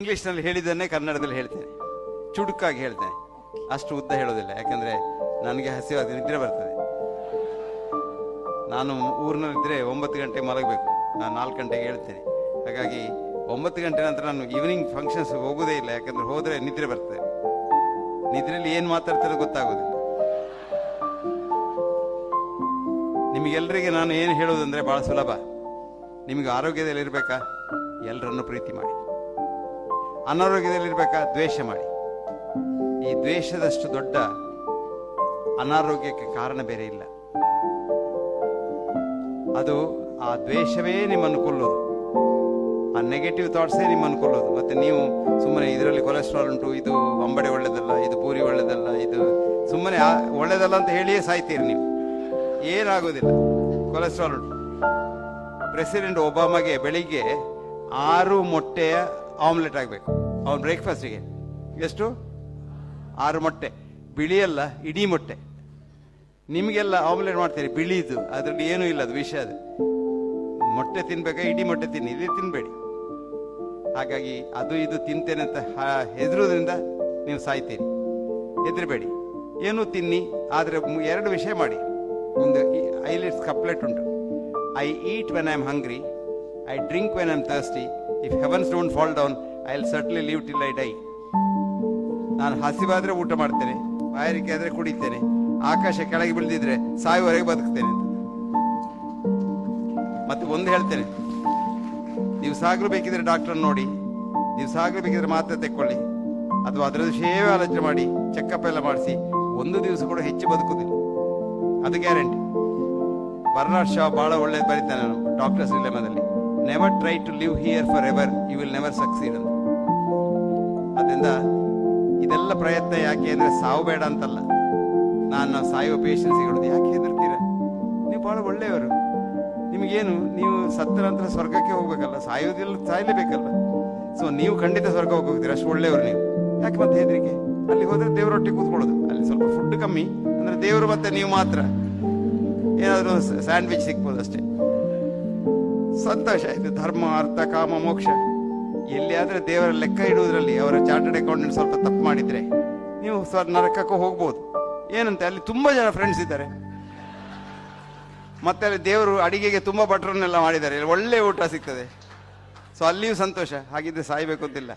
ಇಂಗ್ಲಿಷ್ನಲ್ಲಿ ಹೇಳಿದ್ದನ್ನೇ ಕನ್ನಡದಲ್ಲಿ ಹೇಳ್ತೇನೆ. ಚುಡುಕಾಗಿ ಹೇಳ್ತೇನೆ. ಅಷ್ಟು ಉದ್ದ ಹೇಳೋದಿಲ್ಲ. ಯಾಕಂದ್ರೆ ನನಗೆ ಹಸಿವಾದ ನಿದ್ರೆ ಬರ್ತದೆ. ನಾನು ಊರಿನಲ್ಲಿದ್ದರೆ ಒಂಬತ್ತು ಗಂಟೆಗೆ ಮಲಗಬೇಕು. ನಾನು ನಾಲ್ಕು ಗಂಟೆಗೆ ಹೇಳ್ತೇನೆ. ಹಾಗಾಗಿ ಒಂಬತ್ತು ಗಂಟೆ ನಂತರ ನಾನು ಈವ್ನಿಂಗ್ ಫಂಕ್ಷನ್ಸ್ ಹೋಗೋದೇ ಇಲ್ಲ. ಯಾಕಂದ್ರೆ ಹೋದರೆ ನಿದ್ರೆ ಬರ್ತದೆ. ನಿದ್ರೆಯಲ್ಲಿ ಏನು ಮಾತಾಡ್ತಾರೆ ಗೊತ್ತಾಗೋದಿಲ್ಲ. ನಿಮಗೆಲ್ಲರಿಗೆ ನಾನು ಏನು ಹೇಳೋದಂದ್ರೆ ಭಾಳ ಸುಲಭ. ನಿಮಗೆ ಆರೋಗ್ಯದಲ್ಲಿ ಇರಬೇಕಾ? ಎಲ್ಲರನ್ನು ಪ್ರೀತಿ ಮಾಡಿ. ಅನಾರೋಗ್ಯದಲ್ಲಿರ್ಬೇಕಾ? ದ್ವೇಷ ಮಾಡಿ. ಈ ದ್ವೇಷದಷ್ಟು ದೊಡ್ಡ ಅನಾರೋಗ್ಯಕ್ಕೆ ಕಾರಣ ಬೇರೆ ಇಲ್ಲ. ಅದು ಆ ದ್ವೇಷವೇ ನಿಮ್ಮನ್ನು ಕೊಲ್ಲೋದು ಆ ನೆಗೆಟಿವ್ ಥಾಟ್ಸೇ ನಿಮ್ಮನ್ನು ಕೊಲ್ಲೋದು ಮತ್ತೆ ನೀವು ಸುಮ್ಮನೆ ಇದರಲ್ಲಿ ಕೊಲೆಸ್ಟ್ರಾಲ್ ಉಂಟು, ಇದು ಅಂಬಡೆ ಒಳ್ಳೇದಲ್ಲ, ಇದು ಪೂರಿ ಒಳ್ಳೇದಲ್ಲ, ಇದು ಸುಮ್ಮನೆ ಒಳ್ಳೆದಲ್ಲ ಅಂತ ಹೇಳಿಯೇ ಸಾಯ್ತೀರಿ ನೀವು. ಏನಾಗೋದಿಲ್ಲ ಕೊಲೆಸ್ಟ್ರಾಲ್ ಉಂಟು. ಪ್ರೆಸಿಡೆಂಟ್ ಒಬಾಮಾಗೆ ಬೆಳಿಗ್ಗೆ ಆರು ಮೊಟ್ಟೆಯ ಆಮ್ಲೆಟ್ ಆಗಬೇಕು. ಅವ್ನು ಬ್ರೇಕ್ಫಾಸ್ಟಿಗೆ. ಎಷ್ಟು? ಆರು ಮೊಟ್ಟೆ. ಬಿಳಿಯಲ್ಲ, ಇಡೀ ಮೊಟ್ಟೆ. ನಿಮಗೆಲ್ಲ ಆಮ್ಲೆಟ್ ಮಾಡ್ತೀರಿ, ಬಿಳಿದು. ಅದರಲ್ಲಿ ಏನೂ ಇಲ್ಲ, ಅದು ವಿಷಯ ಅದು. ಮೊಟ್ಟೆ ತಿನ್ಬೇಕಾ, ಇಡೀ ಮೊಟ್ಟೆ ತಿನ್ನಿ. ಇದೇ ತಿನ್ಬೇಡಿ. ಹಾಗಾಗಿ ಅದು ಇದು ತಿಂತೇನೆ ಅಂತ ಹೆದರೋದ್ರಿಂದ ನೀವು ಸಾಯ್ತೀರಿ. ಹೆದರಬೇಡಿ. ಏನೂ ತಿನ್ನಿ, ಆದರೆ ಎರಡು ವಿಷಯ ಮಾಡಿ. ಒಂದು ಐಲಿಟ್ಸ್ ಕಪ್ಲೆಟ್ ಉಂಟು. I eat when I am hungry. I drink when I am thirsty. If heavens don't fall down I will certainly leave till I die ನಾನು ಹಸಿವಾದ್ರೆ ಊಟ ಮಾಡ್ತೇನೆ, ಬಾಯಾರಿಕೆ ಆದರೆ ಕುಡಿತೇನೆ, ಆಕಾಶ ಕೆಳಗೆ ಬೀಳ್ದಿದ್ರೆ ಸಾಯುವವರೆಗೆ ಬದುಕ್ತೇನೆ ಅಂತ. ಮತ್ತೆ ಒಂದು ಹೇಳ್ತೇನೆ ನೀವು ಸಾಗಲು ಬೇಕಿದ್ರೆ ಡಾಕ್ಟರ್ ನೋಡಿ ನೀವು ಸಾಗಲು ಬೇಕಿದ್ರೆ ಮಾತ್ರ ತೆಕ್ಕೊಳ್ಳಿ, ಅಥವಾ ಅದರ ವಿಷಯವೇ ಆಲೋಚನೆ ಮಾಡಿ ಚೆಕಪ್ ಎಲ್ಲ ಮಾಡಿಸಿ, ಒಂದು ದಿವಸ ಕೂಡ ಹೆಚ್ಚು ಬದುಕುದಿಲ್ಲ ಅದು ಗ್ಯಾರಂಟಿ ಬರ್ನಾಡ್ ಶಾ ಬಹಳ ಒಳ್ಳೇದು ಬರೀತಾನೆ doctors ರಿಲೆಮದಲ್ಲಿ never try to live here for ever you will never succeed ಅಂತ ಅದರಿಂದ ಇದೆಲ್ಲ ಪ್ರಯತ್ನ ಯಾಕೆ ಅಂದ್ರೆ ಸಾವು ಬೇಡ ಅಂತಲ್ಲ. ನಾನು ಸಾಯುವ ಪೇಷನ್ಸ್ ಹೇಳೋದು ಯಾಕೆ ಹೆದರ್ತೀರ? ನೀವು ಬಹಳ ಒಳ್ಳೆಯವರು. ನಿಮಗೇನು? ನೀವು ಸತ್ತ ನಂತರ ಸ್ವರ್ಗಕ್ಕೆ ಹೋಗ್ಬೇಕಲ್ಲ. ಸಾಯೋದಿಲ್ಲ ಸಾಯಲೇಬೇಕಲ್ಲ. ಸೊ ನೀವು ಖಂಡಿತ ಸ್ವರ್ಗ ಹೋಗ್ತೀರ. ಅಷ್ಟು ಒಳ್ಳೆಯವರು ನೀವು. ಯಾಕೆ ಮತ್ತೆ ಹೆದರಿಕೆ? ಅಲ್ಲಿ ಹೋದ್ರೆ ದೇವರೊಟ್ಟಿಗೆ ಕೂತ್ಕೊಳ್ಳೋದು. ಅಲ್ಲಿ ಸ್ವಲ್ಪ ಫುಡ್ ಕಮ್ಮಿ. ಅಂದ್ರೆ ದೇವರು ಮತ್ತೆ ನೀವು ಮಾತ್ರ. ಏನಾದರೂ ಸ್ಯಾಂಡ್ವಿಚ್ ಸಿಗ್ಬೋದು ಅಷ್ಟೇ. ಸಂತೋಷ ಇದು ಧರ್ಮ, ಅರ್ಥ, ಕಾಮ, ಮೋಕ್ಷ. ಎಲ್ಲಿಯಾದ್ರೆ ದೇವರ ಲೆಕ್ಕ ಇಡುವುದರಲ್ಲಿ ಅವರ ಚಾರ್ಟರ್ಡ್ ಅಕೌಂಟೆಂಟ್ ಸ್ವಲ್ಪ ತಪ್ಪು ಮಾಡಿದ್ರೆ ನೀವು ಸರ್ ನರಕಕ್ಕೂ ಹೋಗ್ಬೋದು. ಏನಂತೆ, ಅಲ್ಲಿ ತುಂಬಾ ಜನ ಫ್ರೆಂಡ್ಸ್ ಇದ್ದಾರೆ. ಮತ್ತೆ ಅಲ್ಲಿ ದೇವರು ಅಡಿಗೆಗೆ ತುಂಬಾ ಭಟ್ರನ್ನೆಲ್ಲ ಮಾಡಿದ್ದಾರೆ. ಒಳ್ಳೆ ಊಟ ಸಿಗ್ತದೆ. ಸೊ ಅಲ್ಲಿಯೂ ಸಂತೋಷ. ಹಾಗಿದ್ರೆ ಸಾಯ್ಬೇಕು ಅಂತಿಲ್ಲ.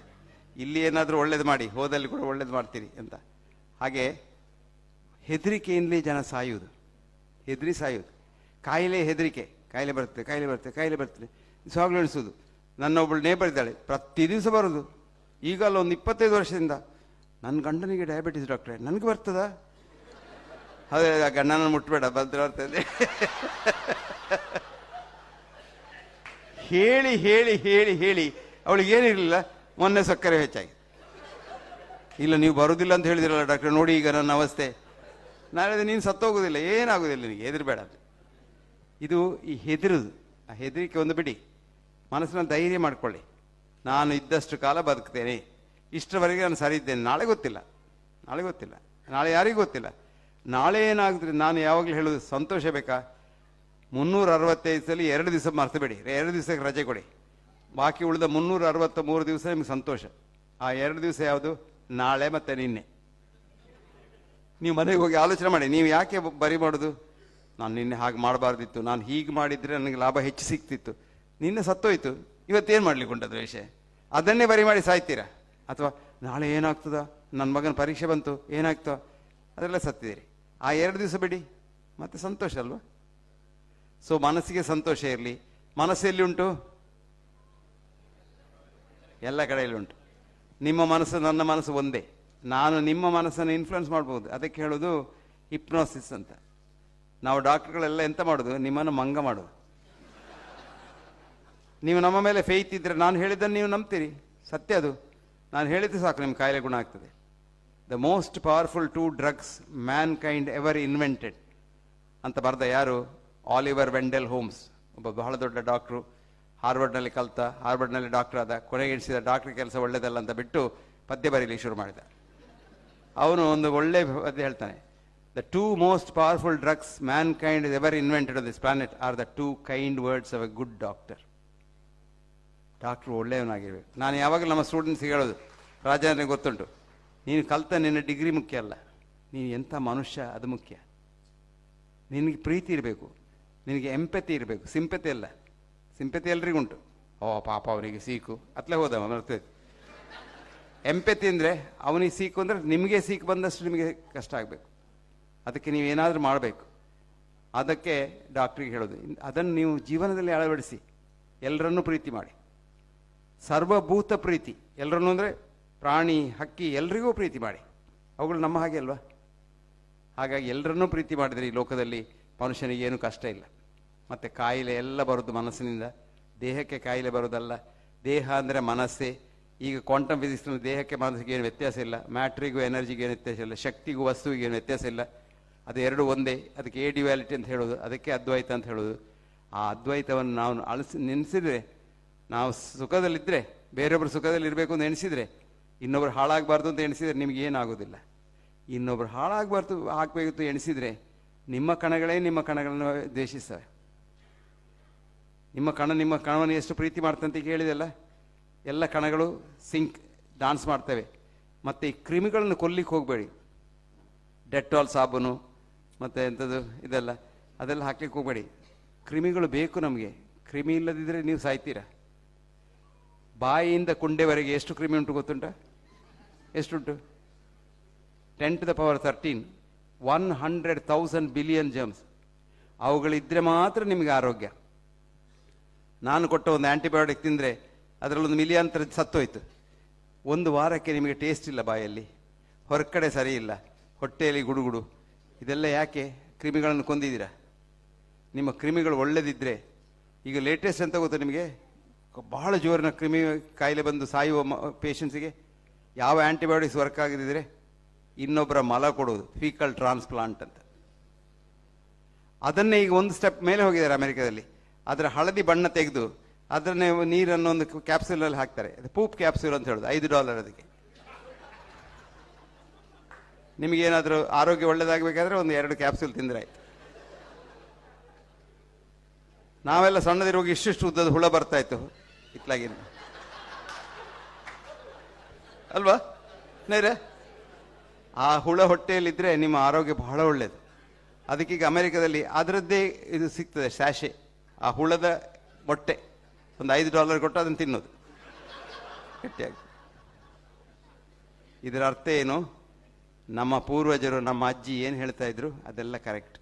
ಇಲ್ಲಿ ಏನಾದರೂ ಒಳ್ಳೇದು ಮಾಡಿ, ಹೋದಲ್ಲಿ ಕೂಡ ಒಳ್ಳೇದು ಮಾಡ್ತೀರಿ ಅಂತ. ಹಾಗೆ ಹೆದರಿಕೆಯಿಂದಲೇ ಜನ ಸಾಯುವುದು. ಹೆದರಿ ಸಾಯುವುದು. ಕಾಯಿಲೆ ಹೆದರಿಕೆ. ಕಾಯಿಲೆ ಬರುತ್ತೆ ಕಾಯಿಲೆ ಬರುತ್ತೆ, ಕಾಯಿಲೆ ಬರ್ತದೆ. ಸ್ವಾಗಲು ನಡೆಸೋದು ನನ್ನ ಒಬ್ಬಳು ನೇಬರ್ ಇದ್ದಾಳೆ. ಪ್ರತಿ ದಿವಸ ಬರೋದು. ಈಗಲ್ಲ ಒಂದು ಇಪ್ಪತ್ತೈದು ವರ್ಷದಿಂದ. ನನ್ನ ಗಂಡನಿಗೆ ಡಯಾಬಿಟಿಸ್ ಡಾಕ್ಟ್ರೆ ನನಗೆ ಬರ್ತದಾ? ಅದೇ ಗಂಡನ ಮುಟ್ಬೇಡ, ಬಂದ್ರೆ ಬರ್ತದೆ ಹೇಳಿ. ಹೇಳಿ ಹೇಳಿ ಹೇಳಿ ಅವಳಿಗೆ ಏನಿರಲಿಲ್ಲ ಮೊನ್ನೆ ಸಕ್ಕರೆ ಹೆಚ್ಚಾಗಿ. ಇಲ್ಲ, ನೀವು ಬರೋದಿಲ್ಲ ಅಂತ ಹೇಳಿದಿರಲ್ಲ ಡಾಕ್ಟ್ರೆ ನೋಡಿ ಈಗ ನನ್ನ ಅವಸ್ಥೆ. ನಾಳೆ ನೀನು ಸತ್ತೋಗೋದಿಲ್ಲ. ಏನಾಗೋದಿಲ್ಲ ನಿನಗೆ? ಹೆದರ್ಬೇಡ ಅಂತ. ಇದು ಈ ಹೆದರುದು. ಆ ಹೆದರಿಕೆ ಒಂದು ಬಿಡಿ. ಮನಸ್ಸನ್ನ ಧೈರ್ಯ ಮಾಡಿಕೊಳ್ಳಿ. ನಾನು ಇದ್ದಷ್ಟು ಕಾಲ ಬದುಕ್ತೇನೆ. ಇಷ್ಟರವರೆಗೆ ನಾನು ಸರಿ ಇದ್ದೇನೆ ನಾಳೆ ಗೊತ್ತಿಲ್ಲ. ನಾಳೆ ಗೊತ್ತಿಲ್ಲ. ನಾಳೆ ಯಾರಿಗೂ ಗೊತ್ತಿಲ್ಲ. ನಾಳೆ ಏನಾಗುತ್ತೆ ನಾನು ಯಾವಾಗಲೂ ಹೇಳೋದು ಸಂತೋಷ ಬೇಕಾ? ಮುನ್ನೂರ ಅರವತ್ತೈದು ಸಲ ಎರಡು ದಿವಸ ಮರ್ತಬೇಡಿ ಎರಡು ದಿವಸಕ್ಕೆ ರಜೆ ಕೊಡಿ. ಬಾಕಿ ಉಳಿದ ಮುನ್ನೂರ ಅರವತ್ತ ಮೂರು ದಿವಸ ನಿಮ್ಗೆ ಸಂತೋಷ. ಆ ಎರಡು ದಿವಸ ಯಾವುದು? ನಾಳೆ ಮತ್ತೆ ನಿನ್ನೆ. ನೀವು ಮನೆಗೆ ಹೋಗಿ ಆಲೋಚನೆ ಮಾಡಿ. ನೀವು ಯಾಕೆ ಬರಿ ಮಾಡೋದು? ನಾನು ನಿನ್ನೆ ಹಾಗೆ ಮಾಡಬಾರ್ದಿತ್ತು, ನಾನು ಹೀಗೆ ಮಾಡಿದ್ರೆ ನನಗೆ ಲಾಭ ಹೆಚ್ಚು ಸಿಗ್ತಿತ್ತು. ನಿನ್ನೆ ಸತ್ತೋಯ್ತು. ಇವತ್ತೇನು ಮಾಡಲಿಕ್ಕೆ ಉಂಟದು ವಿಷಯ ಅದನ್ನೇ ಬರಿ ಮಾಡಿ ಸಾಯ್ತೀರಾ? ಅಥವಾ ನಾಳೆ ಏನಾಗ್ತದ? ನನ್ನ ಮಗನ ಪರೀಕ್ಷೆ ಬಂತು ಏನಾಗ್ತೋ ಅದೆಲ್ಲ ಸತ್ತಿದ್ದೀರಿ. ಆ ಎರಡು ದಿವಸ ಬಿಡಿ. ಮತ್ತೆ ಸಂತೋಷ ಅಲ್ವಾ? ಸೊ ಮನಸ್ಸಿಗೆ ಸಂತೋಷ ಇರಲಿ. ಮನಸ್ಸು ಎಲ್ಲಿ ಉಂಟು? ಎಲ್ಲ ಕಡೆಯಲ್ಲಿ ಉಂಟು. ನಿಮ್ಮ ಮನಸ್ಸು ನನ್ನ ಮನಸ್ಸು ಒಂದೇ. ನಾನು ನಿಮ್ಮ ಮನಸ್ಸನ್ನು ಇನ್ಫ್ಲುಯೆನ್ಸ್ ಮಾಡ್ಬೋದು. ಅದಕ್ಕೆ ಹೇಳೋದು ಹಿಪ್ನೋಸಿಸ್ ಅಂತ. ನಾವು ಡಾಕ್ಟರ್ಗಳೆಲ್ಲ ಎಂತ ಮಾಡೋದು? ನಿಮ್ಮನ್ನು ಮಂಗ ಮಾಡೋದು ನೀವು ನಮ್ಮ ಮೇಲೆ ಫೇತ್ ಇದ್ದರೆ ನಾನು ಹೇಳಿದ್ದನ್ನು ನೀವು ನಂಬ್ತೀರಿ. ಸತ್ಯ ಅದು. ನಾನು ಹೇಳಿದ್ದು ಸಾಕು ನಿಮ್ಮ ಕಾಯಿಲೆ ಗುಣ ಆಗ್ತದೆ. The most powerful two drugs mankind ever invented ಅಂತ ಬರೆದ ಯಾರು? ಆಲಿವರ್ ವೆಂಡೆಲ್ ಹೋಮ್ಸ್ ಒಬ್ಬ ಬಹಳ ದೊಡ್ಡ ಡಾಕ್ಟ್ರು. ಹಾರ್ವರ್ಡ್ನಲ್ಲಿ ಕಲಿತ, ಹಾರ್ವರ್ಡ್ನಲ್ಲಿ ಡಾಕ್ಟರ್ ಆದ, ಕೊನೆಗೆ ಎಣಿಸಿದ ಡಾಕ್ಟರ್ ಕೆಲಸ ಒಳ್ಳೆಯದಲ್ಲ ಅಂತ ಬಿಟ್ಟು ಪದ್ಯ ಬರೀಲಿ ಶುರು ಮಾಡಿದ. ಅವನು ಒಂದು ಒಳ್ಳೆ ಪದ್ಯ ಹೇಳ್ತಾನೆ. Two most powerful drugs mankind is ever invented on this planet are the two kind words of a good doctor doctor ಒಳ್ಳೆಯವನಾಗಿರ್ಬೇಕು. ನಾನು ಯಾವಾಗಲೂ ನಮ್ಮ ಸ್ಟೂಡೆಂಟ್ಸ್ಗೆ ಹೇಳೋದು, ರಾಜೇಂದ್ರನಿಗೆ ಗೊತ್ತುಂಟು, ನೀನು ಕಲಿತ ನಿನ್ನ ಡಿಗ್ರಿ ಮುಖ್ಯ ಅಲ್ಲ, ನೀನು ಎಂಥ ಮನುಷ್ಯ ಅದು ಮುಖ್ಯ. ನಿನಗೆ ಪ್ರೀತಿ ಇರಬೇಕು, ನಿನಗೆ ಎಂಪತಿ ಇರಬೇಕು ಸಿಂಪತಿ ಅಲ್ಲ. ಸಿಂಪತಿ ಎಲ್ರಿಗುಂಟು ಓ, ಪಾಪ ಅವನಿಗೆ ಸೀಕು. ಅತ್ಲೇ ಹೋದವ ಬರ್ತದೆ ಎಂಪತಿ ಅಂದರೆ ಅವನಿಗೆ ಸೀಕು ಅಂದರೆ ನಿಮಗೆ ಸೀಕು ಬಂದಷ್ಟು ನಿಮಗೆ ಕಷ್ಟ ಆಗಬೇಕು. ಅದಕ್ಕೆ ನೀವೇನಾದರೂ ಮಾಡಬೇಕು. ಅದಕ್ಕೆ ಡಾಕ್ಟ್ರಿಗೆ ಹೇಳೋದು. ಅದನ್ನು ನೀವು ಜೀವನದಲ್ಲಿ ಅಳವಡಿಸಿ. ಎಲ್ಲರನ್ನೂ ಪ್ರೀತಿ ಮಾಡಿ. ಸರ್ವಭೂತ ಪ್ರೀತಿ. ಎಲ್ಲರನ್ನೂ ಅಂದರೆ ಪ್ರಾಣಿ, ಹಕ್ಕಿ ಎಲ್ರಿಗೂ ಪ್ರೀತಿ ಮಾಡಿ. ಅವುಗಳು ನಮ್ಮ ಹಾಗೆ ಅಲ್ವಾ? ಹಾಗಾಗಿ ಎಲ್ಲರನ್ನೂ ಪ್ರೀತಿ ಮಾಡಿದರೆ ಈ ಲೋಕದಲ್ಲಿ ಮನುಷ್ಯನಿಗೆ ಏನು ಕಷ್ಟ ಇಲ್ಲ. ಮತ್ತು ಕಾಯಿಲೆ ಎಲ್ಲ ಬರೋದು ಮನಸ್ಸಿನಿಂದ. ದೇಹಕ್ಕೆ ಕಾಯಿಲೆ ಬರೋದಲ್ಲ. ದೇಹ ಅಂದರೆ ಮನಸ್ಸೇ. ಈಗ ಕ್ವಾಂಟಮ್ ಫಿಸಿಕ್ಸ್ನಲ್ಲಿ ದೇಹಕ್ಕೆ ಮನಸ್ಸಿಗೆ ಏನು ವ್ಯತ್ಯಾಸ ಇಲ್ಲ. ಮ್ಯಾಟ್ರಿಗೂ ಎನರ್ಜಿಗೆ ಏನು ವ್ಯತ್ಯಾಸ ಇಲ್ಲ. ಶಕ್ತಿಗೂ ವಸ್ತುವಿಗೆ ಏನು ವ್ಯತ್ಯಾಸ ಇಲ್ಲ. ಅದು ಎರಡು ಒಂದೇ, ಅದಕ್ಕೆ ಎ ಡಿವ್ಯಾಲಿಟಿ ಅಂತ ಹೇಳೋದು, ಅದಕ್ಕೆ ಅದ್ವೈತ ಅಂತ ಹೇಳೋದು. ಆ ಅದ್ವೈತವನ್ನು ನಾವು ಅಳಿಸಿ ನೆನೆಸಿದರೆ, ನಾವು ಸುಖದಲ್ಲಿದ್ದರೆ ಬೇರೊಬ್ಬರು ಸುಖದಲ್ಲಿ ಇರಬೇಕು ಅಂತ ಎಣಿಸಿದರೆ, ಇನ್ನೊಬ್ರು ಹಾಳಾಗಬಾರ್ದು ಅಂತ ಎಣಿಸಿದರೆ ನಿಮಗೆ ಏನಾಗೋದಿಲ್ಲ. ಇನ್ನೊಬ್ರು ಹಾಳಾಗಬಾರ್ದು ಹಾಕಬೇಕು ಎಣಿಸಿದರೆ, ನಿಮ್ಮ ಕಣಗಳೇ ನಿಮ್ಮ ಕಣಗಳನ್ನು ದ್ವೇಷಿಸ್ತವೆ. ನಿಮ್ಮ ಕಣ ನಿಮ್ಮ ಕಣವನ್ನು ಎಷ್ಟು ಪ್ರೀತಿ ಮಾಡ್ತಂತ ಕೇಳಿದೆಲ್ಲ ಎಲ್ಲ ಕಣಗಳು ಸಿಂಕ್ ಡಾನ್ಸ್ ಮಾಡ್ತವೆ. ಮತ್ತು ಈ ಕ್ರಿಮಿಗಳನ್ನು ಕೊಲ್ಲಿಕ್ಕೆ ಹೋಗಬೇಡಿ. ಡೆಟ್ಟಾಲ್ ಸಾಬೂನು ಮತ್ತು ಎಂಥದ್ದು ಇದೆಲ್ಲ? ಅದೆಲ್ಲ ಹಾಕ್ಲಿಕ್ಕೆ ಹೋಗಬೇಡಿ. ಕ್ರಿಮಿಗಳು ಬೇಕು ನಮಗೆ. ಕ್ರಿಮಿ ಇಲ್ಲದಿದ್ದರೆ ನೀವು ಸಾಯ್ತೀರಾ? ಬಾಯಿಯಿಂದ ಕುಂಡೆವರೆಗೆ ಎಷ್ಟು ಕ್ರಿಮಿ ಉಂಟು ಗೊತ್ತುಂಟ? ಎಷ್ಟುಂಟು? Ten to the power thirteen one hundred thousand billion germs ಅವುಗಳಿದ್ದರೆ ಮಾತ್ರ ನಿಮಗೆ ಆರೋಗ್ಯ. ನಾನು ಕೊಟ್ಟ ಒಂದು ಆ್ಯಂಟಿಬಯೋಟಿಕ್ ತಿಂದರೆ ಅದರಲ್ಲೊಂದು ಮಿಲಿಯಾಂತರ ಸತ್ತೋಯ್ತು. ಒಂದು ವಾರಕ್ಕೆ ನಿಮಗೆ ಟೇಸ್ಟ್ ಇಲ್ಲ ಬಾಯಲ್ಲಿ. ಹೊರಗಡೆ ಸರಿ ಇಲ್ಲ. ಹೊಟ್ಟೆಯಲ್ಲಿ ಗುಡುಗುಡು. ಇದೆಲ್ಲ ಯಾಕೆ ಕ್ರಿಮಿಗಳನ್ನು ಕೊಂದಿದ್ದೀರಾ? ನಿಮ್ಮ ಕ್ರಿಮಿಗಳು ಒಳ್ಳೆದಿದ್ದರೆ ಈಗ ಲೇಟೆಸ್ಟ್ ಅಂತ ಗೊತ್ತಾ ನಿಮಗೆ? ಬಹಳ ಜೋರಿನ ಕ್ರಿಮಿ ಕಾಯಿಲೆ ಬಂದು ಸಾಯುವ ಪೇಷಂಟ್ಸಿಗೆ ಯಾವ ಆ್ಯಂಟಿಬಯೋಟಿಕ್ಸ್ ವರ್ಕ್ ಆಗದಿದ್ದರೆ ಇನ್ನೊಬ್ಬರ ಮಲ ಕೊಡೋದು ಫೀಕಲ್ ಟ್ರಾನ್ಸ್ಪ್ಲಾಂಟ್ ಅಂತ. ಅದನ್ನೇ ಈಗ ಒಂದು ಸ್ಟೆಪ್ ಮೇಲೆ ಹೋಗಿದ್ದಾರೆ ಅಮೆರಿಕದಲ್ಲಿ. ಅದರ ಹಳದಿ ಬಣ್ಣ ತೆಗೆದು ಅದನ್ನೇ ನೀರನ್ನು ಒಂದು ಕ್ಯಾಪ್ಸೂಲಲ್ಲಿ ಹಾಕ್ತಾರೆ. ಅದು ಪೂಪ್ ಕ್ಯಾಪ್ಸೂಲ್ ಅಂತ ಹೇಳೋದು, ಐದು ಡಾಲರ್ ಅದಕ್ಕೆ. ನಿಮಗೇನಾದರೂ ಆರೋಗ್ಯ ಒಳ್ಳೇದಾಗಬೇಕಾದ್ರೆ ಒಂದು ಎರಡು ಕ್ಯಾಪ್ಸೂಲ್ ತಿಂದರೆ ಆಯ್ತು. ನಾವೆಲ್ಲ ಸಣ್ಣದಿರುವಾಗ ಇಷ್ಟಿಷ್ಟು ಉದ್ದದ ಹುಳ ಬರ್ತಾ ಇತ್ತು ಇತ್ಲಾಗಿನ ಅಲ್ವಾ? ನೇರ ಆ ಹುಳ ಹೊಟ್ಟೆಯಲ್ಲಿದ್ದರೆ ನಿಮ್ಮ ಆರೋಗ್ಯ ಬಹಳ ಒಳ್ಳೆಯದು ಅದಕ್ಕೀಗ ಅಮೆರಿಕದಲ್ಲಿ ಅದರದ್ದೇ ಇದು ಸಿಗ್ತದೆ ಸ್ಯಾಶೆ ಆ ಹುಳದ ಮೊಟ್ಟೆ, ಒಂದು ಐದು ಡಾಲರ್ ಕೊಟ್ಟು ಅದನ್ನು ತಿನ್ನೋದು. ಗಟ್ಟಿಯಾಗಿ. ಇದರ ಅರ್ಥ ಏನು? ನಮ್ಮ ಪೂರ್ವಜರು, ನಮ್ಮ ಅಜ್ಜಿ ಏನು ಹೇಳ್ತಾ ಇದ್ರು? ಅದೆಲ್ಲ ಕರೆಕ್ಟ್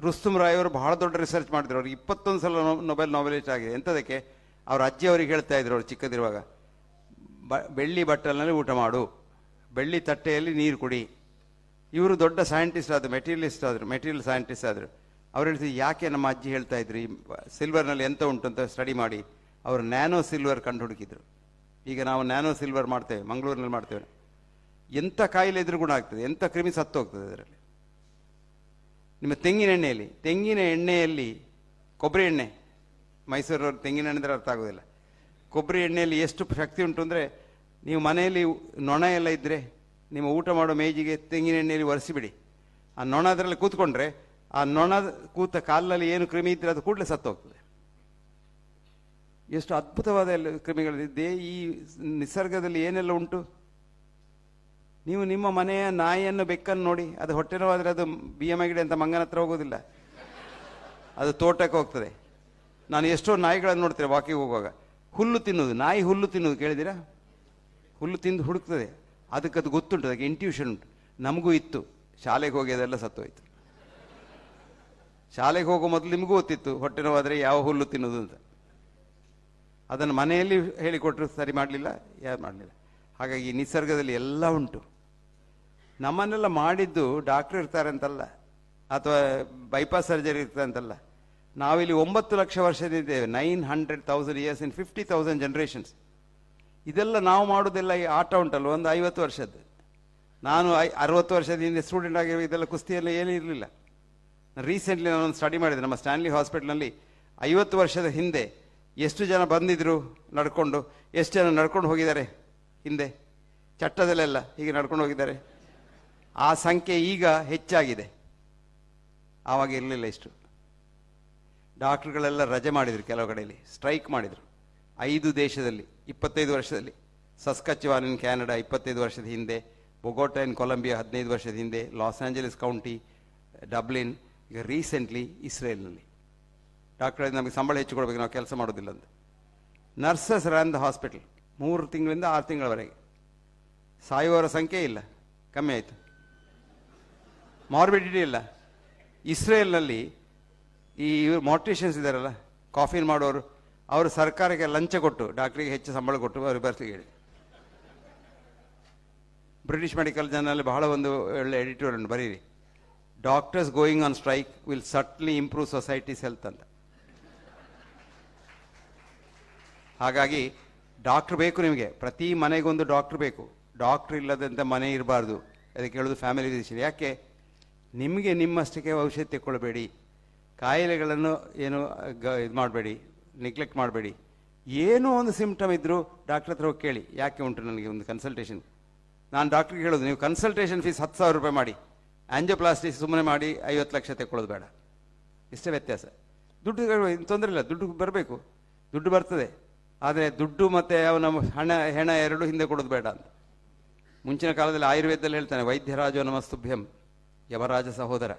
ರುಸ್ತುಮ್ ರಾಯ್ ಅವರು ಬಹಳ ದೊಡ್ಡ ರಿಸರ್ಚ್ ಮಾಡಿದ್ರು. ಅವ್ರಿಗೆ ಇಪ್ಪತ್ತೊಂದು ಸಲ ನೊಬೆಲ್ ನಾವೆಲಿಸ್ಟ್ ಆಗಿದೆ. ಎಂಥದಕ್ಕೆ? ಅವ್ರ ಅಜ್ಜಿ ಅವ್ರಿಗೆ ಹೇಳ್ತಾ ಇದ್ರು ಅವ್ರು ಚಿಕ್ಕದಿರುವಾಗ, ಬ, ಬೆಳ್ಳಿ ಬಟ್ಟಲಿನಲ್ಲಿ ಊಟ ಮಾಡು. ಬೆಳ್ಳಿ ತಟ್ಟೆಯಲ್ಲಿ ನೀರು ಕುಡಿ. ಇವರು ದೊಡ್ಡ ಸೈಂಟಿಸ್ಟ್ ಆದರು ಮೆಟೀರಿಯಲಿಸ್ಟ್ ಆದರು ಮೆಟೀರಿಯಲ್ ಸೈಂಟಿಸ್ಟ್ ಆದರು. ಅವ್ರು ಹೇಳ್ತಿದ್ರು, ಯಾಕೆ ನಮ್ಮ ಅಜ್ಜಿ ಹೇಳ್ತಾ ಇದ್ರು? ಈ ಸಿಲ್ವರ್ನಲ್ಲಿ ಎಂತ ಉಂಟು ಅಂತ ಸ್ಟಡಿ ಮಾಡಿ. ಅವರು ನ್ಯಾನೋ ಸಿಲ್ವರ್ ಕಂಡು ಹುಡುಕಿದ್ರು. ಈಗ ನಾವು ನ್ಯಾನೋ ಸಿಲ್ವರ್ ಮಾಡ್ತೇವೆ, ಮಂಗಳೂರಿನಲ್ಲಿ ಮಾಡ್ತೇವೆ. ಎಂಥ ಕಾಯಿಲೆ ಎದುರು ಗುಣ ಆಗ್ತದೆ. ಎಂಥ ಕ್ರಿಮಿ ಸತ್ತು ಹೋಗ್ತದೆ ಅದರಲ್ಲಿ. ನಿಮ್ಮ ತೆಂಗಿನ ಎಣ್ಣೆಯಲ್ಲಿ ತೆಂಗಿನ ಎಣ್ಣೆಯಲ್ಲಿ ಕೊಬ್ಬರಿ ಎಣ್ಣೆ, ಮೈಸೂರವ್ರು ತೆಂಗಿನ ಎಣ್ಣೆ ಅಂದರೆ ಅರ್ಥ ಆಗೋದಿಲ್ಲ. ಕೊಬ್ಬರಿ ಎಣ್ಣೆಯಲ್ಲಿ ಎಷ್ಟು ಶಕ್ತಿ ಉಂಟು ಅಂದರೆ ನೀವು ಮನೆಯಲ್ಲಿ ನೊಣ ಎಲ್ಲ ಇದ್ದರೆ ನಿಮ್ಮ ಊಟ ಮಾಡೋ ಮೇಜಿಗೆ ತೆಂಗಿನ ಎಣ್ಣೆಯಲ್ಲಿ ಒರೆಸಿಬಿಡಿ. ಆ ನೊಣ ಅದರಲ್ಲಿ ಕೂತ್ಕೊಂಡ್ರೆ ಆ ನೊಣ ಕೂತ ಕಾಲಲ್ಲಿ ಏನು ಕ್ರಿಮಿ ಇದ್ದರೆ ಅದು ಕೂಡಲೇ ಸತ್ತು ಹೋಗ್ತದೆ ಎಷ್ಟು ಅದ್ಭುತವಾದ ಎಲ್ಲ ಕ್ರಿಮಿಗಳಿದೆ. ಈ ನಿಸರ್ಗದಲ್ಲಿ ಏನೆಲ್ಲ ಉಂಟು? ನೀವು ನಿಮ್ಮ ಮನೆಯ ನಾಯಿಯನ್ನು ಬೆಕ್ಕನ್ನು ನೋಡಿ, ಅದು ಹೊಟ್ಟೆ ನೋವಾದರೆ ಅದು ಬಿ ಎಂ ಗಿಡ ಅಂತ ಮಂಗನ ಹತ್ರ ಹೋಗೋದಿಲ್ಲ. ಅದು ತೋಟಕ್ಕೆ ಹೋಗ್ತದೆ. ನಾನು ಎಷ್ಟೋ ನಾಯಿಗಳನ್ನು ನೋಡ್ತೇನೆ ವಾಕಿಂಗ್ ಹೋಗುವಾಗ. ಹುಲ್ಲು ತಿನ್ನೋದು ನಾಯಿ ಹುಲ್ಲು ತಿನ್ನೋದು ಕೇಳಿದಿರಾ ಹುಲ್ಲು ತಿಂದು ಹುಡುಕ್ತದೆ. ಅದಕ್ಕೆ ಅದು ಗೊತ್ತುಂಟು, ಅದಕ್ಕೆ ಇಂಟ್ಯೂಷನ್ ಉಂಟು. ನಮಗೂ ಇತ್ತು. ಶಾಲೆಗೆ ಹೋಗಿ ಅದೆಲ್ಲ ಸತ್ತೋಯ್ತು. ಶಾಲೆಗೆ ಹೋಗೋ ಮೊದಲು ನಿಮಗೂ ಗೊತ್ತಿತ್ತು ಹೊಟ್ಟೆ ನೋವಾದರೆ ಯಾವ ಹುಲ್ಲು ತಿನ್ನೋದು ಅಂತ. ಅದನ್ನು ಮನೆಯಲ್ಲಿ ಹೇಳಿಕೊಟ್ರು ಸರಿ ಮಾಡಲಿಲ್ಲ, ಯಾರು ಮಾಡಲಿಲ್ಲ. ಹಾಗಾಗಿ ನಿಸರ್ಗದಲ್ಲಿ ಎಲ್ಲ ಉಂಟು. ನಮ್ಮನ್ನೆಲ್ಲ ಮಾಡಿದ್ದು ಡಾಕ್ಟ್ರ್ ಇರ್ತಾರೆ ಅಂತಲ್ಲ, ಅಥವಾ ಬೈಪಾಸ್ ಸರ್ಜರಿ ಇರ್ತಾರೆ ಅಂತಲ್ಲ. ನಾವಿಲ್ಲಿ ಒಂಬತ್ತು lakh ವರ್ಷದಿದ್ದೇವೆ nine hundred thousand years in fifty thousand generations ಇದೆಲ್ಲ ನಾವು ಮಾಡೋದೆಲ್ಲ ಈ ಆಟ ಉಂಟಲ್ಲ, ಒಂದು ಐವತ್ತು ವರ್ಷದ್ದು. ನಾನು ಐ, ಅರವತ್ತು ವರ್ಷದ ಹಿಂದೆ ಸ್ಟೂಡೆಂಟ್ ಆಗಿರೋ ಇದೆಲ್ಲ ಕುಸ್ತಿಯೆಲ್ಲ ಏನೂ ಇರಲಿಲ್ಲ. ರೀಸೆಂಟ್ಲಿ ನಾನೊಂದು ಸ್ಟಡಿ ಮಾಡಿದೆ, ನಮ್ಮ ಸ್ಟ್ಯಾನ್ಲಿ ಹಾಸ್ಪಿಟ್ಲಲ್ಲಿ ಐವತ್ತು ವರ್ಷದ ಹಿಂದೆ ಎಷ್ಟು ಜನ ಬಂದಿದ್ರು ನಡ್ಕೊಂಡು, ಎಷ್ಟು ಜನ ನಡ್ಕೊಂಡು ಹೋಗಿದ್ದಾರೆ ಹಿಂದೆ? ಚಟ್ಟದಲ್ಲೆಲ್ಲ ಹೀಗೆ ನಡ್ಕೊಂಡು ಹೋಗಿದ್ದಾರೆ. ಆ ಸಂಖ್ಯೆ ಈಗ ಹೆಚ್ಚಾಗಿದೆ. ಆವಾಗ ಇರಲಿಲ್ಲ ಇಷ್ಟು. ಡಾಕ್ಟ್ರುಗಳೆಲ್ಲ ರಜೆ ಮಾಡಿದರು ಕೆಲವು ಕಡೆಯಲ್ಲಿ, ಸ್ಟ್ರೈಕ್ ಮಾಡಿದರು. ಐದು ದೇಶದಲ್ಲಿ, ಇಪ್ಪತ್ತೈದು ವರ್ಷದಲ್ಲಿ. ಸಸ್ಕಚ್ವಾನ್ ಇನ್ ಕ್ಯಾನಡಾ, ಇಪ್ಪತ್ತೈದು ವರ್ಷದ ಹಿಂದೆ. ಬೊಗೋಟಾ ಇನ್ ಕೊಲಂಬಿಯಾ, ಹದಿನೈದು ವರ್ಷದ ಹಿಂದೆ. ಲಾಸ್ ಆಂಜಲೀಸ್ ಕೌಂಟಿ, ಡಬ್ಲಿನ್, ಈಗ ರೀಸೆಂಟ್ಲಿ ಇಸ್ರೇಲ್ನಲ್ಲಿ. ಡಾಕ್ಟರ್, ನಮಗೆ ಸಂಬಳ ಹೆಚ್ಚು ಕೊಡಬೇಕು, ನಾವು ಕೆಲಸ ಮಾಡೋದಿಲ್ಲ ಅಂತ. ನರ್ಸಸ್ ರನ್ ದ ಹಾಸ್ಪಿಟಲ್, ಮೂರು ತಿಂಗಳಿಂದ ಆರು ತಿಂಗಳವರೆಗೆ. ಸಾಯುವವರ ಸಂಖ್ಯೆ ಇಲ್ಲ, ಕಮ್ಮಿ ಆಯಿತು. ಮಾರ್ಬಿಡಿಟಿ ಇಲ್ಲ. ಇಸ್ರೇಲ್ನಲ್ಲಿ ಈ ಇವರು ಮಾರ್ಟಿಷಿಯನ್ಸ್ ಇದ್ದಾರಲ್ಲ ಕಾಫಿನ್ ಮಾಡೋರು, ಅವರು ಸರ್ಕಾರಕ್ಕೆ ಲಂಚ ಕೊಟ್ಟು, ಡಾಕ್ಟ್ರಿಗೆ ಹೆಚ್ಚು ಸಂಬಳ ಕೊಟ್ಟು ಅವರು ಬರ್ತಿಗೆ ಹೇಳಿ. ಬ್ರಿಟಿಷ್ ಮೆಡಿಕಲ್ ಜರ್ನಲ್ಲಿ ಬಹಳ ಒಂದು ಒಳ್ಳೆ ಎಡಿಟೋರ್ ಉಂಟು ಬರೀರಿ. Doctors going on strike will subtly improve society's health ಅಂತ. ಹಾಗಾಗಿ ಡಾಕ್ಟ್ರ್ ಬೇಕು ನಿಮಗೆ, ಪ್ರತಿ ಮನೆಗೊಂದು ಡಾಕ್ಟ್ರ್ ಬೇಕು. ಡಾಕ್ಟ್ರ್ ಇಲ್ಲದಂತೆ ಮನೆ ಇರಬಾರ್ದು. ಅದಕ್ಕೆ ಹೇಳೋದು ಫ್ಯಾಮಿಲಿ ಫಿಸಿಷಿಯನ್ ಯಾಕೆ? ನಿಮಗೆ ನಿಮ್ಮಷ್ಟಕ್ಕೆ ಔಷಧಿ ತೆಕ್ಕೊಳ್ಬೇಡಿ. ಕಾಯಿಲೆಗಳನ್ನು ಏನು ಇದು ಮಾಡಬೇಡಿ ನೆಗ್ಲೆಕ್ಟ್ ಮಾಡಬೇಡಿ. ಏನೋ ಒಂದು ಸಿಂಪ್ಟಮ್ ಇದ್ದರೂ ಡಾಕ್ಟ್ರ್ ಹತ್ರ ಹೋಗಿ ಕೇಳಿ. ಯಾಕೆ ಉಂಟು ನನಗೆ ಒಂದು ಕನ್ಸಲ್ಟೇಷನ್ ನಾನು ಡಾಕ್ಟ್ರಿಗೆ ಹೇಳೋದು, ನೀವು ಕನ್ಸಲ್ಟೇಷನ್ ಫೀಸ್ ಹತ್ತು ಸಾವಿರ ರೂಪಾಯಿ ಮಾಡಿ. ಆಂಜಿಯೋಪ್ಲಾಸ್ಟಿ ಸುಮ್ಮನೆ ಮಾಡಿ ಐವತ್ತು ಲಕ್ಷ ತೆಕ್ಕೊಳ್ಳೋದು ಬೇಡ. ಇಷ್ಟೇ ವ್ಯತ್ಯಾಸ. ದುಡ್ಡು ತೊಂದರೆ ಇಲ್ಲ. ದುಡ್ಡು ಬರಬೇಕು. ದುಡ್ಡು ಬರ್ತದೆ. ಆದರೆ ದುಡ್ಡು ಮತ್ತು ಅವನ ಹಣ, ಹೆಣ ಎರಡು ಹಿಂದೆ ಕೊಡೋದು ಬೇಡ ಅಂತ. ಮುಂಚಿನ ಕಾಲದಲ್ಲಿ ಆಯುರ್ವೇದದಲ್ಲಿ ಹೇಳ್ತಾನೆ, ವೈದ್ಯರಾಜೋ ನಮಸ್ತುಭ್ಯಂ. ಯಮರಾಜ ಸಹೋದರ.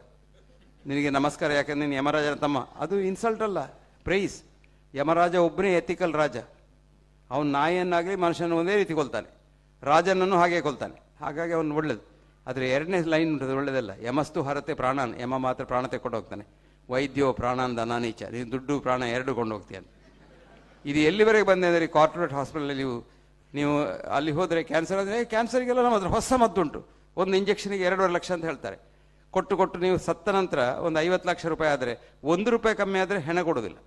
ನಿನಗೆ ನಮಸ್ಕಾರ, ಯಾಕಂದ್ರೆ ನೀನು ಯಮರಾಜನ ತಮ್ಮ. ಅದು ಇನ್ಸಲ್ಟ್ ಅಲ್ಲ ಪ್ರೈಸ್ ಯಮರಾಜ ಒಬ್ಬನೇ ಎಥಿಕಲ್ ರಾಜ. ಅವನು ನಾಯಿಯನ್ನಾಗಲಿ ಮನುಷ್ಯನ ಒಂದೇ ರೀತಿ ಕೊಲ್ತಾನೆ. ರಾಜನನ್ನು ಹಾಗೆ ಕೊಲ್ತಾನೆ. ಹಾಗಾಗಿ ಅವನು ಒಳ್ಳೇದು. ಆದರೆ ಎರಡನೇ ಲೈನ್ ಉಂಟು ಒಳ್ಳೇದಲ್ಲ. ಯಮಸ್ತು ಹರತೆ ಪ್ರಾಣಾನ್. ಯಮ ಮಾತ್ರ ಪ್ರಾಣ ತೆಕ್ಕೊಂಡು ಹೋಗ್ತಾನೆ. ವೈದ್ಯೋ ಪ್ರಾಣಾನ್ ದನಾನೀಚ. ನೀನು ದುಡ್ಡು, ಪ್ರಾಣ ಎರಡು ಕೊಂಡು ಹೋಗ್ತೀಯ ಇದು ಎಲ್ಲಿವರೆಗೆ ಬಂದೆ ಅಂದರೆ ಕಾರ್ಪೊರೇಟ್ ಹಾಸ್ಪಿಟಲಲ್ಲಿ ನೀವು ನೀವು ಅಲ್ಲಿ ಹೋದರೆ ಕ್ಯಾನ್ಸರ್ ಅಂದರೆ ಕ್ಯಾನ್ಸರ್ಗೆಲ್ಲ ನಮ್ಮ ಹತ್ರ ಹೊಸ ಮದ್ದುಂಟು. ಒಂದು ಇಂಜೆಕ್ಷನಿಗೆ ಎರಡೂವರೆ ಲಕ್ಷ ಅಂತ ಹೇಳ್ತಾರೆ. ಕೊಟ್ಟು ಕೊಟ್ಟು ನೀವು ಸತ್ತ ನಂತರ ಒಂದು ಐವತ್ತು ಲಕ್ಷ ರೂಪಾಯಿ ಆದರೆ ಒಂದು ರೂಪಾಯಿ ಕಮ್ಮಿ ಆದರೆ ಹೆಣ ಕೊಡೋದಿಲ್ಲ.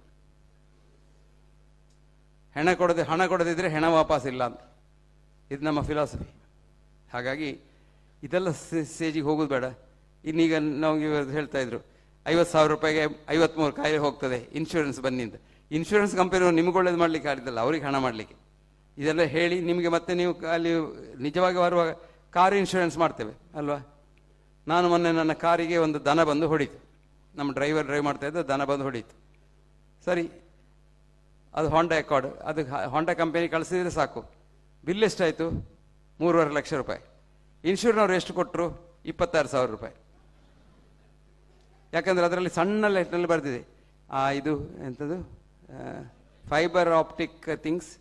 ಹೆಣ ಕೊಡದೆ ಹಣ ಕೊಡದಿದ್ದರೆ ಹೆಣ ವಾಪಸ್ ಇಲ್ಲ ಅಂತ. ಇದು ನಮ್ಮ ಫಿಲಾಸಫಿ ಹಾಗಾಗಿ ಇದೆಲ್ಲ ಸ್ಟೇಜಿಗೆ ಹೋಗೋದು ಬೇಡ. ಇನ್ನೀಗ ನಾವು ಇವರು ಹೇಳ್ತಾ ಇದ್ರು, ಐವತ್ತು ಸಾವಿರ ರೂಪಾಯಿಗೆ ಐವತ್ಮೂರು ಕಾಯಿಲೆ ಹೋಗ್ತದೆ ಇನ್ಶೂರೆನ್ಸ್ ಬನ್ನಿ ಅಂತ. ಇನ್ಶೂರೆನ್ಸ್ ಕಂಪನಿಯವರು ನಿಮ್ಗೆ ಒಳ್ಳೇದು ಮಾಡಲಿಕ್ಕೆ ಆಡಿದ್ದಲ್ಲ, ಅವ್ರಿಗೆ ಹಣ ಮಾಡಲಿಕ್ಕೆ. ಇದೆಲ್ಲ ಹೇಳಿ ನಿಮಗೆ ಮತ್ತೆ ನೀವು ಅಲ್ಲಿ ನಿಜವಾಗಿ ಬರುವಾಗ ಕಾರ್ ಇನ್ಶೂರೆನ್ಸ್ ಮಾಡ್ತೇವೆ, ಅಲ್ವಾ? ನಾನು ಮೊನ್ನೆ ನನ್ನ ಕಾರಿಗೆ ಒಂದು ದನ ಬಂದು ಹೊಡೀತು. ನಮ್ಮ ಡ್ರೈವರ್ ಡ್ರೈವ್ ಮಾಡ್ತಾ ಇದ್ದ ದನ ಬಂದು ಹೊಡೀತು. ಸರಿ, ಅದು ಹೊಂಡ ಎಕಾರ್ಡ್ ಅದು ಹೊಂಡಾ ಕಂಪನಿ ಕಳಿಸಿದ್ರೆ ಸಾಕು. ಬಿಲ್ ಎಷ್ಟಾಯಿತು? ಮೂರುವರೆ ಲಕ್ಷ ರೂಪಾಯಿ. ಇನ್ಶೂರ್ನವ್ರು ಎಷ್ಟು ಕೊಟ್ಟರು ಇಪ್ಪತ್ತಾರು ಸಾವಿರ ರೂಪಾಯಿ. ಯಾಕಂದರೆ ಅದರಲ್ಲಿ ಸಣ್ಣ ಲೆಟ್ನಲ್ಲಿ ಬರೆದಿದೆ. ಆ, ಇದು ಎಂಥದ್ದು fibre optic things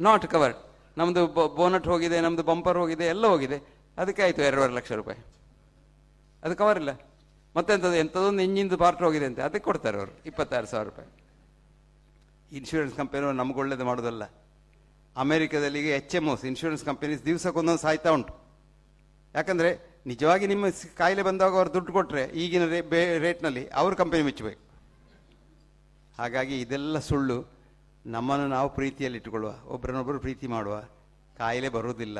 not covered ನಮ್ಮದು ಬೋನಟ್ ಹೋಗಿದೆ ನಮ್ಮದು ಬಂಪರ್ ಹೋಗಿದೆ, ಎಲ್ಲ ಹೋಗಿದೆ. ಅದಕ್ಕೆ ಆಯಿತು ಎರಡೂವರೆ ಲಕ್ಷ ರೂಪಾಯಿ. ಅದು ಕವರ್ ಇಲ್ಲ ಮತ್ತೆಂಥದ್ದು ಎಂಥದೊಂದು ಇಂಜಿನ್ದು ಪಾರ್ಟ್ ಹೋಗಿದೆ ಅಂತ, ಅದಕ್ಕೆ ಕೊಡ್ತಾರೆ ಅವರು, ಇಪ್ಪತ್ತಾರು ಸಾವಿರ ರೂಪಾಯಿ. ಇನ್ಶೂರೆನ್ಸ್ ಕಂಪನಿಯವರು ನಮ್ಗೆ ಒಳ್ಳೇದು ಮಾಡೋದಲ್ಲ. ಅಮೆರಿಕದಲ್ಲಿ H M Os insurance companies ದಿವಸಕ್ಕೊಂದೊಂದು ಸಾಯ್ತಾ ಉಂಟು. ಯಾಕಂದರೆ, ನಿಜವಾಗಿ ನಿಮ್ಮ ಕಾಯಿಲೆ ಬಂದಾಗ ಅವ್ರು ದುಡ್ಡು ಕೊಟ್ಟರೆ ಈಗಿನ ರೇ ಬೇ ರೇಟ್ನಲ್ಲಿ ಅವ್ರ ಕಂಪನಿ ಮೆಚ್ಚಬೇಕು. ಹಾಗಾಗಿ ಇದೆಲ್ಲ ಸುಳ್ಳು. ನಮ್ಮನ್ನು ನಾವು ಪ್ರೀತಿಯಲ್ಲಿ ಇಟ್ಟುಕೊಳ್ಳುವ ಒಬ್ಬರನ್ನೊಬ್ಬರು ಪ್ರೀತಿ ಮಾಡುವ, ಕಾಯಿಲೆ ಬರೋದಿಲ್ಲ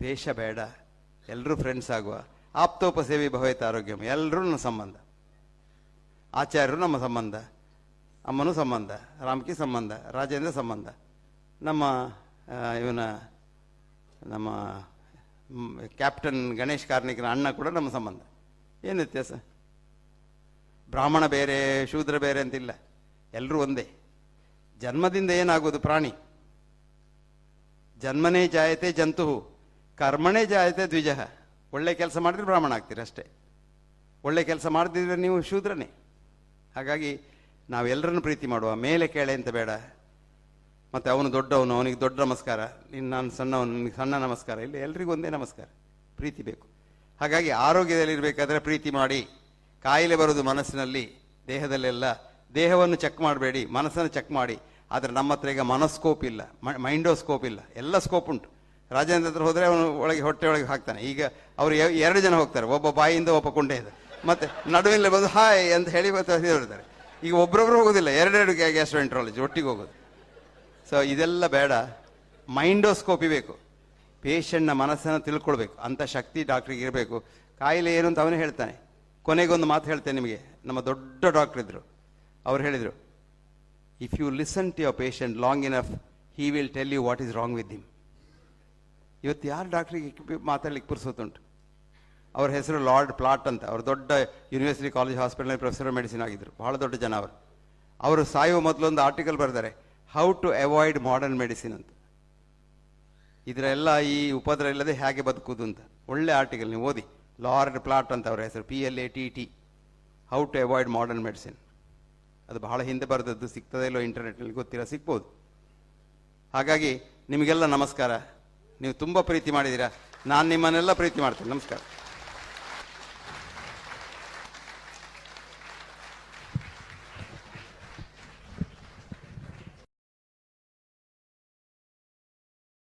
ದೇಶ ಬೇಡ. ಎಲ್ಲರೂ ಫ್ರೆಂಡ್ಸ್ ಆಗುವ. ಆಪ್ತೋಪಸೇವಿ ಭವೇತ್ ಆರೋಗ್ಯಂ ಎಲ್ಲರೂ ನನ್ನ ಸಂಬಂಧ. ಆಚಾರ್ಯರು ನಮ್ಮ ಸಂಬಂಧ, ಅಮ್ಮನೂ ಸಂಬಂಧ, ರಾಮಕಿ ಸಂಬಂಧ, ರಾಜೇಂದ್ರ ಸಂಬಂಧ. ನಮ್ಮ ಇವನ, ನಮ್ಮ ಕ್ಯಾಪ್ಟನ್ ಗಣೇಶ್ ಕಾರ್ಣಿಕನ ಅಣ್ಣ ಕೂಡ ನಮ್ಮ ಸಂಬಂಧ. ಏನು ವ್ಯತ್ಯಾಸ? ಬ್ರಾಹ್ಮಣ ಬೇರೆ, ಶೂದ್ರ ಬೇರೆ ಅಂತಿಲ್ಲ. ಎಲ್ಲರೂ ಒಂದೇ. ಜನ್ಮದಿಂದ ಏನಾಗೋದು ಪ್ರಾಣಿ? ಜನ್ಮನೇ ಜಾಯತೆ ಜಂತು ಕರ್ಮಣೇ ಜಾಯತೆ ದ್ವಿಜ. ಒಳ್ಳೆ ಕೆಲಸ ಮಾಡಿದ್ರೆ ಬ್ರಾಹ್ಮಣ ಆಗ್ತೀರಿ ಅಷ್ಟೇ. ಒಳ್ಳೆ ಕೆಲಸ ಮಾಡದಿದ್ರೆ ನೀವು ಶೂದ್ರನೇ. ಹಾಗಾಗಿ ನಾವೆಲ್ಲರನ್ನು ಪ್ರೀತಿ ಮಾಡುವ. ಮೇಲೆ ಕೇಳೆ ಅಂತ ಬೇಡ. ಮತ್ತು ಅವನು ದೊಡ್ಡವನು, ಅವನಿಗೆ ದೊಡ್ಡ ನಮಸ್ಕಾರ. ನೀನು ನಾನು ಸಣ್ಣವನು, ನಿನಗೆ ಸಣ್ಣ ನಮಸ್ಕಾರ. ಇಲ್ಲ ಎಲ್ರಿಗೂ ಒಂದೇ ನಮಸ್ಕಾರ. ಪ್ರೀತಿ ಬೇಕು. ಹಾಗಾಗಿ ಆರೋಗ್ಯದಲ್ಲಿರಬೇಕಾದ್ರೆ ಪ್ರೀತಿ ಮಾಡಿ. ಕಾಯಿಲೆ ಬರೋದು ಮನಸ್ಸಿನಲ್ಲಿ, ದೇಹದಲ್ಲೆಲ್ಲ ದೇಹವನ್ನು ಚೆಕ್ ಮಾಡಬೇಡಿ, ಮನಸ್ಸನ್ನು ಚೆಕ್ ಮಾಡಿ. ಆದರೆ ನಮ್ಮ ಹತ್ರ ಈಗ ಮನಸ್ಕೋಪ್ ಇಲ್ಲ ಮೈಂಡೋ ಸ್ಕೋಪ್ ಇಲ್ಲ. ಎಲ್ಲ ಸ್ಕೋಪ್ ಉಂಟು. ರಾಜೇಂದ್ರ ಹತ್ರ ಹೋದರೆ ಅವನು ಒಳಗೆ ಹೊಟ್ಟೆ ಒಳಗೆ ಹಾಕ್ತಾನೆ. ಈಗ ಅವರು ಎರಡು ಜನ ಹೋಗ್ತಾರೆ. ಒಬ್ಬ ಬಾಯಿಂದ ಒಬ್ಬ ಕುಂಡೆಯಿಂದ. ಮತ್ತೆ ನಡುವಿನಲ್ಲಿ ಬಂದು ಹಾಯ್ ಅಂತ ಹೇಳಿ ಹೇಳ್ತಾರೆ ಈಗ ಒಬ್ರೊಬ್ರು ಹೋಗೋದಿಲ್ಲ. ಎರಡೆರಡು ಗ್ಯಾಸ್ಟ್ರೋಎಂಟ್ರಾಲಜಿ ಒಟ್ಟಿಗೆ ಹೋಗೋದು. ಸೊ ಇದೆಲ್ಲ ಬೇಡ. ಮೈಂಡೋಸ್ಕೋಪಿ ಬೇಕು. ಪೇಷಂಟ್ನ ಮನಸ್ಸನ್ನು ತಿಳ್ಕೊಳ್ಬೇಕು. ಅಂಥ ಶಕ್ತಿ ಡಾಕ್ಟ್ರಿಗೆ ಇರಬೇಕು. ಕಾಯಿಲೆ ಏನು ಅಂತ ಅವನೇ ಹೇಳ್ತಾನೆ. ಕೊನೆಗೊಂದು ಮಾತು ಹೇಳ್ತೇನೆ ನಿಮಗೆ. ನಮ್ಮ ದೊಡ್ಡ ಡಾಕ್ಟರ್ ಇದ್ದರು ಅವ್ರು ಹೇಳಿದರು if you listen to your patient long enough he will tell you what is wrong with him ಇವತ್ತು ಯಾರು ಡಾಕ್ಟ್ರಿಗೆ ಮಾತಾಡ್ಲಿಕ್ಕೆ ಪುರ್ಸೋತುಂಟು ಅವ್ರ ಹೆಸರು ಲಾರ್ಡ್ ಪ್ಲಾಟ್ ಅಂತ, ಅವರು ದೊಡ್ಡ ಯೂನಿವರ್ಸಿಟಿ ಕಾಲೇಜ್ ಹಾಸ್ಪಿಟಲ್ನಲ್ಲಿ ಪ್ರೊಫೆಸರ್ ಮೆಡಿಸಿನ್ ಆಗಿದ್ದರು ಬಹಳ ದೊಡ್ಡ ಜನ ಅವರು. ಅವರು ಸಾಯುವ ಮೊದಲೊಂದು article ಬರೆದಾರೆ how to avoid modern medicine ಅಂತ. ಇದರೆಲ್ಲ ಈ ಉಪದ್ರ ಇಲ್ಲದೆ ಹೇಗೆ ಬದುಕುದು ಅಂತ. ಒಳ್ಳೆ ಆರ್ಟಿಕಲ್ ನೀವು ಓದಿ. ಲಾರ್ಡ್ ಪ್ಲಾಟ್ ಅಂತ ಅವರ ಹೆಸರು P L A T T how to avoid modern medicine ಅದು ಬಹಳ ಹಿಂದೆ ಬರೆದದ್ದು, ಸಿಗ್ತದೆ ಇಲ್ಲೋ ಇಂಟರ್ನೆಟ್ನಲ್ಲಿ ಗೊತ್ತಿರೋ ಸಿಗ್ಬೋದು. ಹಾಗಾಗಿ ನಿಮಗೆಲ್ಲ ನಮಸ್ಕಾರ. ನೀವು ತುಂಬ ಪ್ರೀತಿ ಮಾಡಿದ್ದೀರಾ? ನಾನು ನಿಮ್ಮನ್ನೆಲ್ಲ ಪ್ರೀತಿ ಮಾಡ್ತೇನೆ. ನಮಸ್ಕಾರ.